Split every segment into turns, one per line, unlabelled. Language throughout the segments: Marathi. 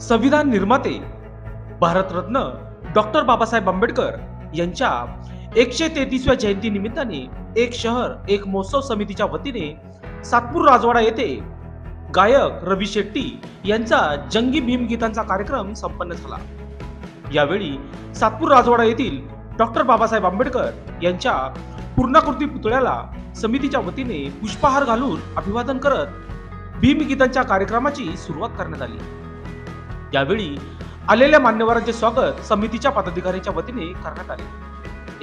संविधान निर्माते भारतरत्न डॉक्टर बाबासाहेब आंबेडकर यांच्या एकशे तेहतीसव्या जयंती निमित्ताने एक शहर एक महोत्सव समितीच्या वतीने सातपूर राजवाडा येथे गायक रवी शेट्टी यांचा जंगी भीमगीतांचा कार्यक्रम संपन्न झाला. यावेळी सातपूर राजवाडा येथील डॉक्टर बाबासाहेब आंबेडकर यांच्या पूर्णाकृती पुतळ्याला समितीच्या वतीने पुष्पहार घालून अभिवादन करत भीमगीतांच्या कार्यक्रमाची सुरुवात करण्यात आली. यावेळी आलेल्या मान्यवरांचे स्वागत समितीच्या पदाधिकाऱ्यांच्या वतीने करण्यात आले.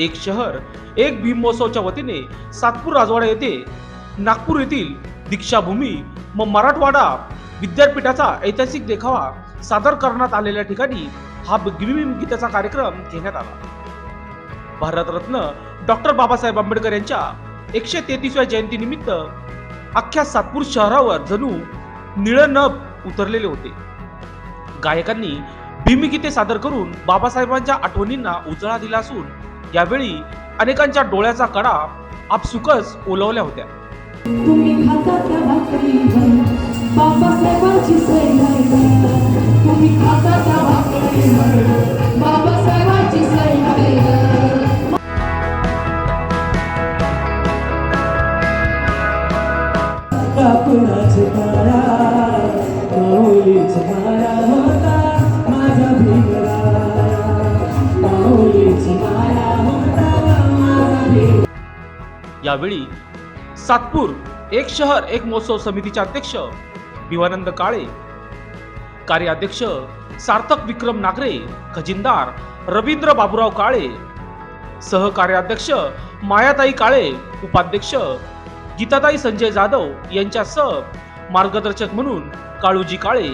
एक शहर एक भीम महोत्सवच्या वतीने सातपूर राजवाडा येथे नागपूर येथील दीक्षाभूमी म मराठवाडा विद्यापीठाचा ऐतिहासिक देखावा सादर करण्यात आलेल्या ठिकाणी हा गीताचा कार्यक्रम घेण्यात आला. भारतरत्न डॉक्टर बाबासाहेब आंबेडकर यांच्या एकशे तेहतीसव्या जयंती निमित्त अख्ख्या सातपूर शहरावर जणू निळं नभ उतरलेले होते. गायकांनी भीमगीते सादर करून बाबासाहेबांच्या आठवणींना उजळा दिला असून यावेळी अनेकांच्या डोळ्याचा कडा आपसुकच ओलवल्या होत्या.
तुम्ही खाता
यावेळी सातपूर एक शहर एक महोत्सव समितीचे अध्यक्ष भिवानंद काळे कार्याध्यक्ष सार्थक विक्रम नागरे खजिनदार रवींद्र बाबुराव काळे सहकार्याध्यक्ष मायाताई काळे उपाध्यक्ष गीताताई संजय जाधव यांच्यासह मार्गदर्शक म्हणून काळूजी काळे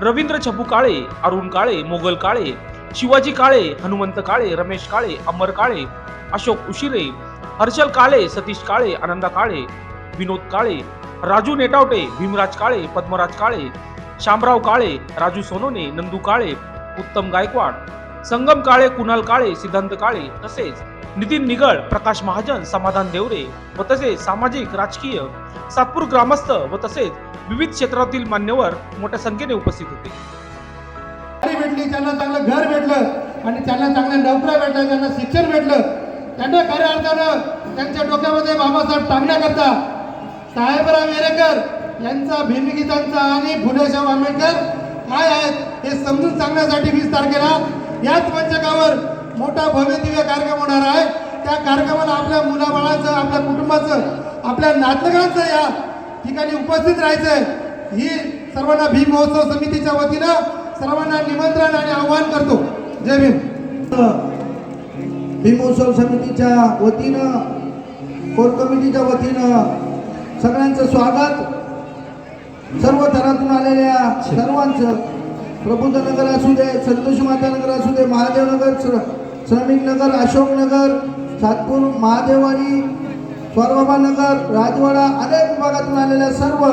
रवींद्र छपू काळे अरुण काळे मोगल काळे शिवाजी काळे हनुमंत काळे रमेश काळे अमर काळे अशोक उशिरे हर्षल काळे सतीश काळे आनंदा काळे विनोद काळे राजू नेटावटे भीमराज काळे पद्मराज काळे शामराव काळे राजू सोनोने नंदू काळे उत्तम गायकवाड संगम काळे कुणाल काळे सिद्धांत काळे तसेच नितीन निगळ प्रकाश महाजन समाधान देवरे व तसेच सामाजिक राजकीय सातपूर ग्रामस्थ व तसेच विविध क्षेत्रातील मान्यवर मोठ्या संख्येने उपस्थित होते.
भेटली त्यांना चांगलं घर भेटलं आणि त्यांना चांगल्या नोकऱ्या भेटल्या त्यांना शिक्षण भेटलं त्यांना खऱ्या अर्थानं त्यांच्या डोक्यामध्ये बाबासाहेब टाकण्याकरता साहेबराव येरेकर यांचा भीमगीतांचा आणि फुलेशाह आंबेडकर काय आहेत हे समजून सांगण्यासाठी वीस तारखेला याच मंचकावर मोठा भव्य दिव्य कार्यक्रम होणार आहे. त्या कार्यक्रमाला आपल्या मुलाबाळांचं आपल्या कुटुंबाचं आपल्या नातलगांचं या ठिकाणी उपस्थित राहायचंय. ही सर्वांना भीम महोत्सव समितीच्या वतीनं सर्वांना निमंत्रण आणि आव्हान करतो. जय भीम.
भीमोत्सव समितीच्या वतीनं कोर कमिटीच्या वतीनं सगळ्यांचं स्वागत. सर्व थरातून आलेल्या सर्वांचं प्रबुद्ध नगर असू दे संतोष माता नगर असू दे महादेव नगर श्र श्रमिक नगर अशोक नगर सातपूर महादेवाडी स्वारबाबा नगर राजवाडा अनेक विभागातून आलेल्या सर्व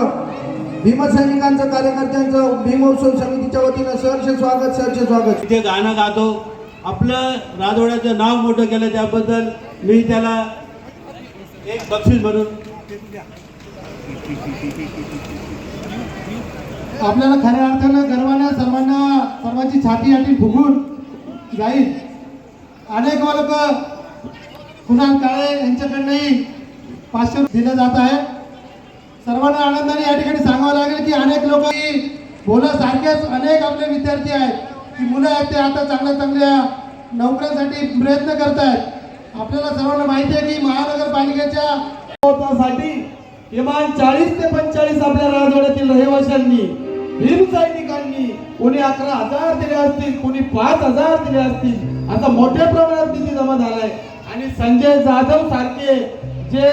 भीमसैनिकांचं कार्यकर्त्यांचं भीमोत्सव समितीच्या वतीनं सहर्ष स्वागत सहर्ष स्वागत.
ते गाणं गातो. आपलं राजवाड्याचं नाव मोठं केलं त्याबद्दल मी त्याला एक बक्षीस म्हणून
आपल्याला खऱ्या अर्थानं गर्वानं सर्वांना सर्वांची छाती आटी फुगून जाईल. अनेक लोक कुणाल काळे यांच्याकडनंही पाचशे रुपये दिलं जात आहे. सर्वांना आनंदाने या ठिकाणी सांगावं लागेल की अनेक लोक बोलत सारखेच अनेक आपले विद्यार्थी आहेत. की मुलं आहेत ते आता चांगल्या चांगल्या नोकऱ्यांसाठी प्रयत्न करत आहेत आपल्याला सर्वांना माहिती आहे की महानगरपालिकेच्या
किमान चाळीस ते पंचेचाळीस आपल्या राजवाड्यातील रहिवाशांनी भीम सैनिकांनी कोणी अकरा हजार दिले असतील कोणी पाच हजार दिले असतील आता मोठ्या प्रमाणात निधी जमा झालाय. आणि संजय जाधव सारखे जे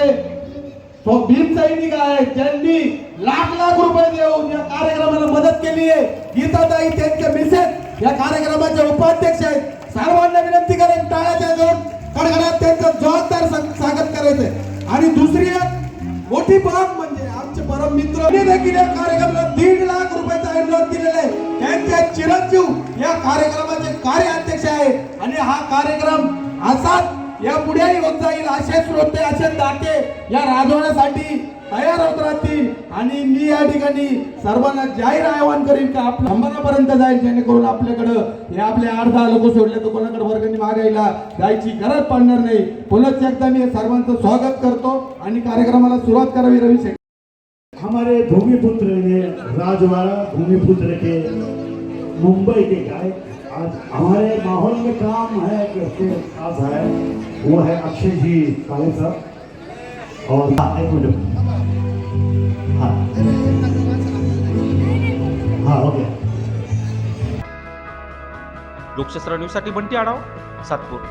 भीम सैनिक आहेत त्यांनी लाख लाख रुपये देऊन या कार्यक्रमाला मदत केली आहे गीताताई त्यांच्या मिसेस या कार्यक्रमाचे उपाध्यक्ष आहेत. सर्वांना विनंती करेन टाळ्याच्या जोड कडकडात त्यांचं जबाबदार स्वागत करायचंय. आणि दुसरी एक मोठी बाब म्हणजे आमचे परम मित्र देखील या कार्यक्रमाला दीड लाख रुपयाचा अनुदान दिलेला आहे. त्यांचे चिरंजीव या कार्यक्रमाचे कार्याध्यक्ष आहे आणि हा कार्यक्रम असाच या पुढेही होत जाईल असे श्रोते असे दाते या राजवण्यासाठी तयार होत राहतील. आणि मी या ठिकाणी सर्वांना जाहीर आवाहन करीन का आपलं अंबरापर्यंत जाईल जेणेकरून आपल्याकडं हे आपले अर्धा लोक सोडले तर कोणाकडे वर्गणी मागायला जायची गरज पडणार नाही. पुनश्च एकदा मी सर्वांचं स्वागत करतो आणि कार्यक्रमाला सुरुवात करावी रवी शेट्टी
हमारे भूमिपुत्र ने राजवाड़ा भूमिपुत्र के मुंबई के गाय आज हमारे माहौल में काम है है। वो है अक्षय जी काले साहब। और हाँ एक मिनट हाँ हाँ. ओके
लोकशास्त्र न्यूजसाठी बंटी आढाव सातपूर.